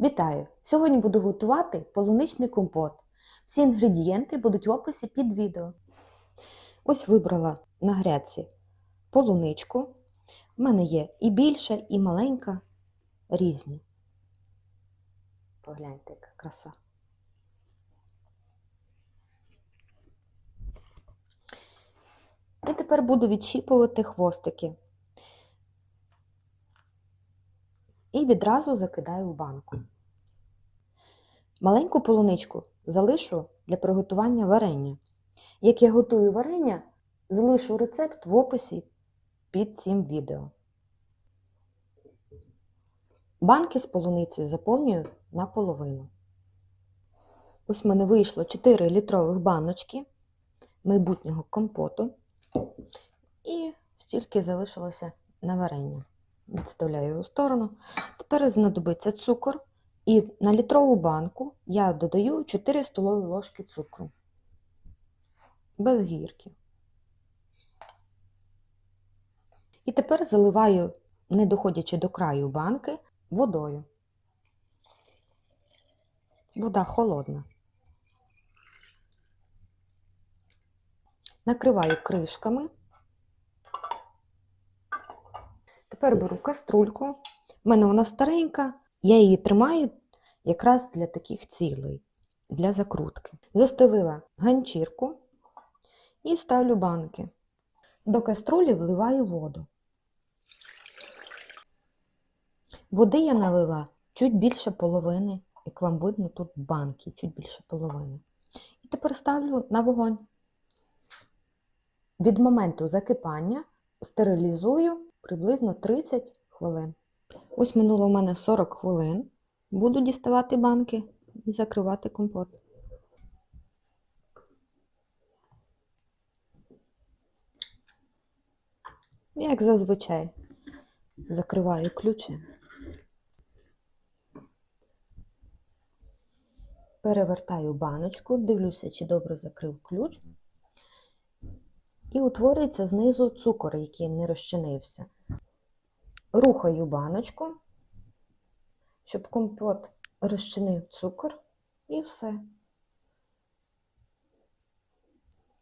Вітаю! Сьогодні буду готувати полуничний компот. Всі інгредієнти будуть в описі під відео. Ось вибрала на грядці полуничку. В мене є і більша, і маленька, різні. Погляньте, яка краса. І тепер буду відщіпувати хвостики. І відразу закидаю в банку. Маленьку полуничку залишу для приготування варення. Як я готую варення, залишу рецепт в описі під цим відео. Банки з полуницею заповнюю наполовину. Ось в мене вийшло 4 літрових баночки майбутнього компоту. І стільки залишилося на варення. Відставляю його в сторону. Тепер знадобиться цукор. І на літрову банку я додаю 4 столові ложки цукру. Без гірки. І тепер заливаю, не доходячи до краю банки, водою. Вода холодна. Накриваю кришками. Тепер беру каструльку. У мене вона старенька, я її тримаю якраз для таких цілей, для закрутки. Застелила ганчірку і ставлю банки. До каструлі вливаю воду. Води я налила чуть більше половини, як вам видно, тут банки, чуть більше половини. І тепер ставлю на вогонь. Від моменту закипання стерилізую приблизно 30 хвилин. Ось минуло у мене 40 хвилин. Буду діставати банки і закривати компот. Як зазвичай, закриваю ключем. Перевертаю баночку, дивлюся, чи добре закрив ключ. І утворюється знизу цукор, який не розчинився. Рухаю баночку, щоб компот розчинив цукор, і все.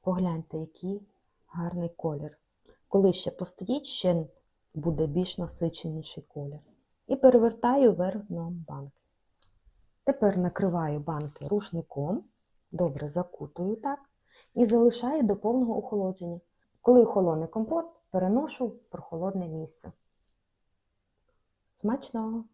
Погляньте, який гарний колір. Коли ще постоїть, ще буде більш насиченіший колір. І перевертаю вверх дном банки. Тепер накриваю банки рушником, добре закутую так, і залишаю до повного охолодження. Коли охолоне компот, переношу в прохолодне місце. Смачного!